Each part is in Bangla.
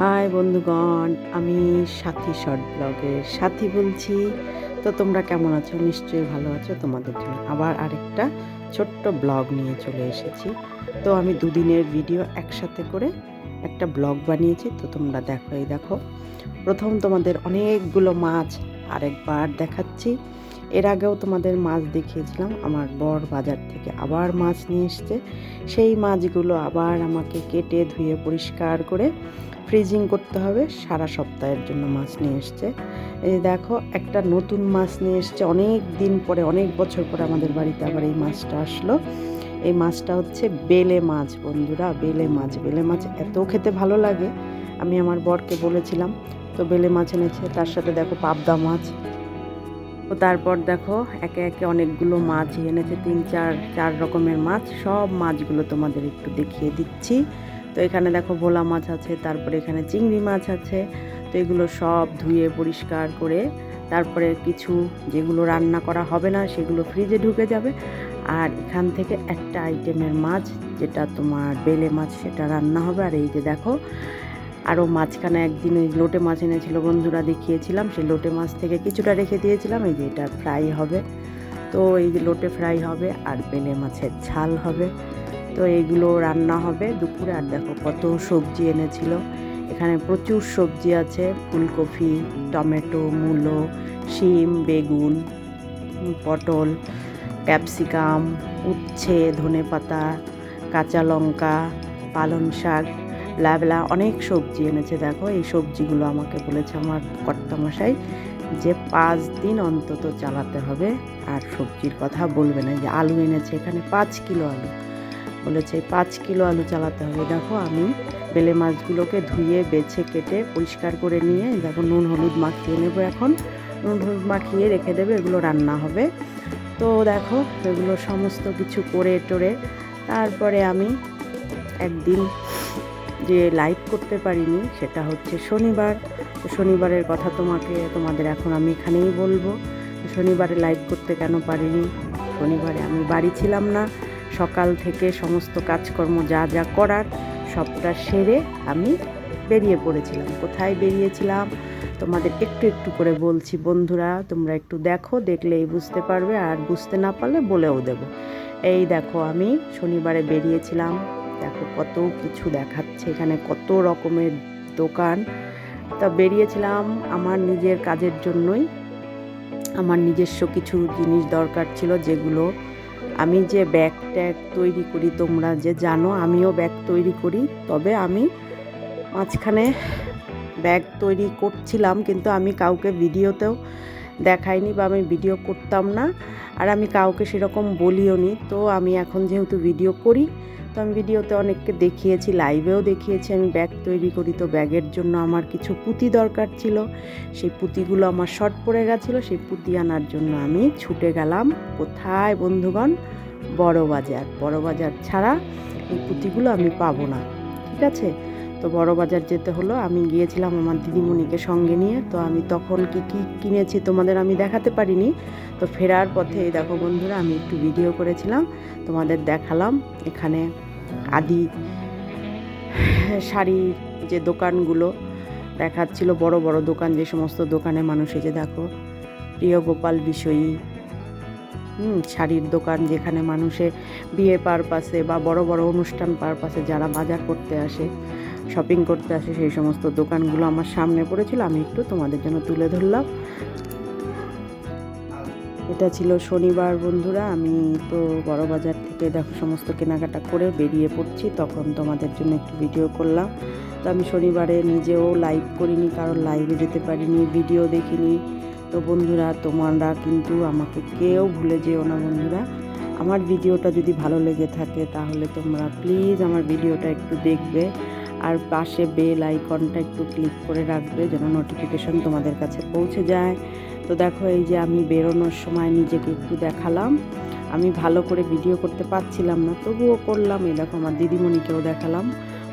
হাই বন্ধুগণ, আমি সাথী শর্ট ব্লগের সাথী বলছি। তো তোমরা কেমন আছো? নিশ্চয়ই ভালো আছো। তোমাদের জন্য আবার আরেকটা ছোট্ট ব্লগ নিয়ে চলে এসেছি। তো আমি দুদিনের ভিডিও একসাথে করে একটা ব্লগ বানিয়েছি। তো তোমরা দেখো, এই দেখো। প্রথম তোমাদের অনেকগুলো মাছ আরেকবার দেখাচ্ছি। এর আগেও তোমাদের মাছ দেখিয়েছিলাম। আমার বর বাজার থেকে আবার মাছ নিয়ে এসছে। সেই মাছগুলো আবার আমাকে কেটে ধুয়ে পরিষ্কার করে ফ্রিজিং করতে হবে। সারা সপ্তাহের জন্য মাছ নিয়ে এসছে। এই দেখো, একটা নতুন মাছ নিয়ে এসছে। অনেক দিন পরে, অনেক বছর পরে আমাদের বাড়িতে আবার এই মাছটা আসলো। এই মাছটা হচ্ছে বেলে মাছ বন্ধুরা, বেলে মাছ। বেলে মাছ এত খেতে ভালো লাগে, আমি আমার বরকে বলেছিলাম। তো বেলে মাছ এনেছে, তার সাথে দেখো পাবদা মাছ। তো তারপর দেখো, একে একে অনেকগুলো মাছ এনেছে, তিন চার চার রকমের মাছ। সব মাছগুলো তোমাদের একটু দেখিয়ে দিচ্ছি। তো এখানে দেখো ভোলা মাছ আছে, তারপরে এখানে চিংড়ি মাছ আছে। তো এগুলো সব ধুয়ে পরিষ্কার করে তারপরে কিছু যেগুলো রান্না করা হবে না সেগুলো ফ্রিজে ঢুকে যাবে। আর এখান থেকে একটা আইটেমের মাছ, যেটা তোমার বেলে মাছ, সেটা রান্না হবে। আর এই যে দেখো আরও মাঝখানে একদিন ওই লোটে মাছ এনেছিল, বন্ধুরা দেখিয়েছিলাম, সেই লোটে মাছ থেকে কিছুটা রেখে দিয়েছিলাম, এই যে এটা ফ্রাই হবে। তো এই যে লোটে ফ্রাই হবে, আর বেলে মাছের ঝাল হবে। তো এইগুলো রান্না হবে দুপুরে। আর দেখো কত সবজি এনেছিল। এখানে প্রচুর সবজি আছে। ফুলকপি, টমেটো, মূলো, শিম, বেগুন, পটল, ক্যাপসিকাম, উচ্ছে, ধনে পাতা, কাঁচা লঙ্কা, পালং শাক ব্লাবলা অনেক সবজি এনেছে। দেখো এই সবজিগুলো আমাকে বলেছে আমার কর্তামশাই যে পাঁচ দিন অন্তত চালাতে হবে। আর সবজির কথা বলবে না। যে আলু এনেছে এখানে পাঁচ কিলো আলু। বলেছে, পাঁচ কিলো আলু চালাতে হবে। দেখো, আমি বেলে মাছগুলোকে ধুয়ে, বেছে, কেটে, পরিষ্কার করে নিয়ে, দেখো, নুন, হলুদ মাখিয়ে নেব এখন। নুন, হলুদ মাখিয়ে রেখে দেবে, এগুলো রান্না হবে। তো দেখো, এগুলো সমস্ত কিছু করে টোরে, তারপরে আমি একদিন যে লাইভ করতে পারিনি, সেটা হচ্ছে শনিবার। শনিবারের কথা তোমাকে, তোমাদের এখন আমি এখানেই বলব। শনিবারে লাইভ করতে কেন পারিনি? শনিবারে আমি বাড়ি ছিলাম না। সকাল থেকে সমস্ত কাজকর্ম যা যা করার সবটা সেরে আমি বেরিয়ে পড়েছিলাম। কোথায় বেরিয়েছিলাম? তোমাদের একটু একটু করে বলছি বন্ধুরা, তোমরা একটু দেখো, দেখলেই বুঝতে পারবে, আর বুঝতে না পারলে বলেও দেব। এই দেখো, আমি শনিবারে বেরিয়েছিলাম। দেখো, কত কিছু দেখাচ্ছে এখানে, কত রকমের দোকান। তা বেরিয়েছিলাম আমার নিজের কাজের জন্যই। আমার নিজস্ব কিছু জিনিস দরকার ছিল, যেগুলো আমি যে ব্যাগ ট্যাগ তৈরি করি, তোমরা যে জানো, আমিও ব্যাগ তৈরি করি। তবে আমি মাঝখানে ব্যাগ তৈরি করছিলাম, কিন্তু আমি কাউকে ভিডিওতেও দেখাইনি বা আমি ভিডিও করতাম না। আর আমি কাউকে সেরকম বলিও নি তো আমি এখন যেহেতু ভিডিও করি তো আমি ভিডিওতে অনেককে দেখিয়েছি লাইভেও দেখিয়েছি, আমি ব্যাগ তৈরি করি। তো ব্যাগের জন্য আমার কিছু পুঁতি দরকার ছিল। সেই পুঁতিগুলো আমার শর্ট পড়ে গেছিল, সেই পুঁতি আনার জন্য আমি ছুটে গেলাম কোথায় বন্ধুগণ? বড়বাজার বড়বাজার বড় বাজার ছাড়া এই পুঁতিগুলো আমি পাবো না। ঠিক আছে? তো বড় বাজার যেতে হলো। আমি গিয়েছিলাম আমার দিদিমণিকে সঙ্গে নিয়ে। তো আমি তখন কি কি কিনেছি তোমাদের আমি দেখাতে পারিনি। তো ফেরার পথে এই দেখো বন্ধুরা, আমি একটু ভিডিও করেছিলাম। তোমাদের দেখালাম এখানে আদি শাড়ির যে দোকানগুলো দেখাচ্ছিল, বড় বড় দোকান, যে সমস্ত দোকানে মানুষ এসে দেখো, প্রিয় গোপাল বিষয়ী শাড়ির দোকান যেখানে মানুষে বিয়ে পারপাসে বা বড় বড় অনুষ্ঠান পারপাসে যারা বাজার করতে আসে শপিং করতে আসে, সেই সমস্ত দোকানগুলো আমার সামনে পড়েছিল, আমি একটু তোমাদের জন্য তুলে ধরলাম। এটা ছিল শনিবার বন্ধুরা, আমি তো বড় বাজার থেকে দেখো সমস্ত কেনাকাটা করে বেরিয়ে পড়ছি, তখন তোমাদের জন্য একটু ভিডিও করলাম। তো আমি শনিবারে নিজেও লাইভ করিনি, কারণ লাইভে যেতে পারিনি ভিডিও দেখিনি। তো বন্ধুরা, তোমরা কিন্তু আমাকে কেউ ভুলে যেও না বন্ধুরা। আমার ভিডিওটা যদি ভালো লেগে থাকে, তাহলে তোমরা প্লিজ আমার ভিডিওটা একটু দেখবে। আর পাশে বেল আইকনটা একটু ক্লিক করে রাখবে যেন নোটিফিকেশন তোমাদের কাছে পৌঁছে যায়। তো দেখো এই যে আমি বেরোনোর সময় নিজেকে একটু দেখালাম। আমি ভালো করে ভিডিও করতে পারছিলাম না, তবুও করলাম। এই দেখো আমার দিদিমণিকেও দেখালাম।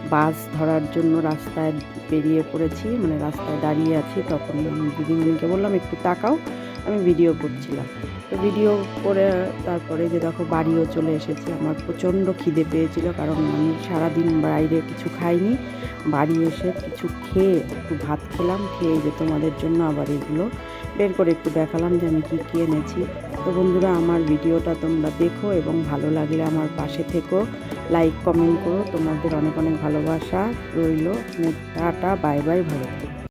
বাস ধরার জন্য রাস্তায় বেরিয়ে পড়েছি মানে রাস্তায় দাঁড়িয়ে আছি, তখন দিদিমণিকে বললাম, একটু তাকাও। আমি ভিডিও করছিলাম। তো ভিডিও করে তারপরে যে দেখো বাড়িও চলে এসেছি। আমার প্রচণ্ড খিদে পেয়েছিল কারণ আমি সারাদিন বাইরে কিছু খাইনি। বাড়ি এসে কিছু খেয়ে একটু ভাত খেলাম, খেয়ে যে তোমাদের জন্য আবার এগুলো বের করে একটু দেখালাম যে আমি কী কী এনেছি। তো বন্ধুরা, আমার ভিডিওটা তোমরা দেখো এবং ভালো লাগলে আমার পাশে থেকো। লাইক কমেন্ট করো। তোমাদের অনেক অনেক ভালোবাসা রইল। টাটা বাই বাই ভালো থেকো।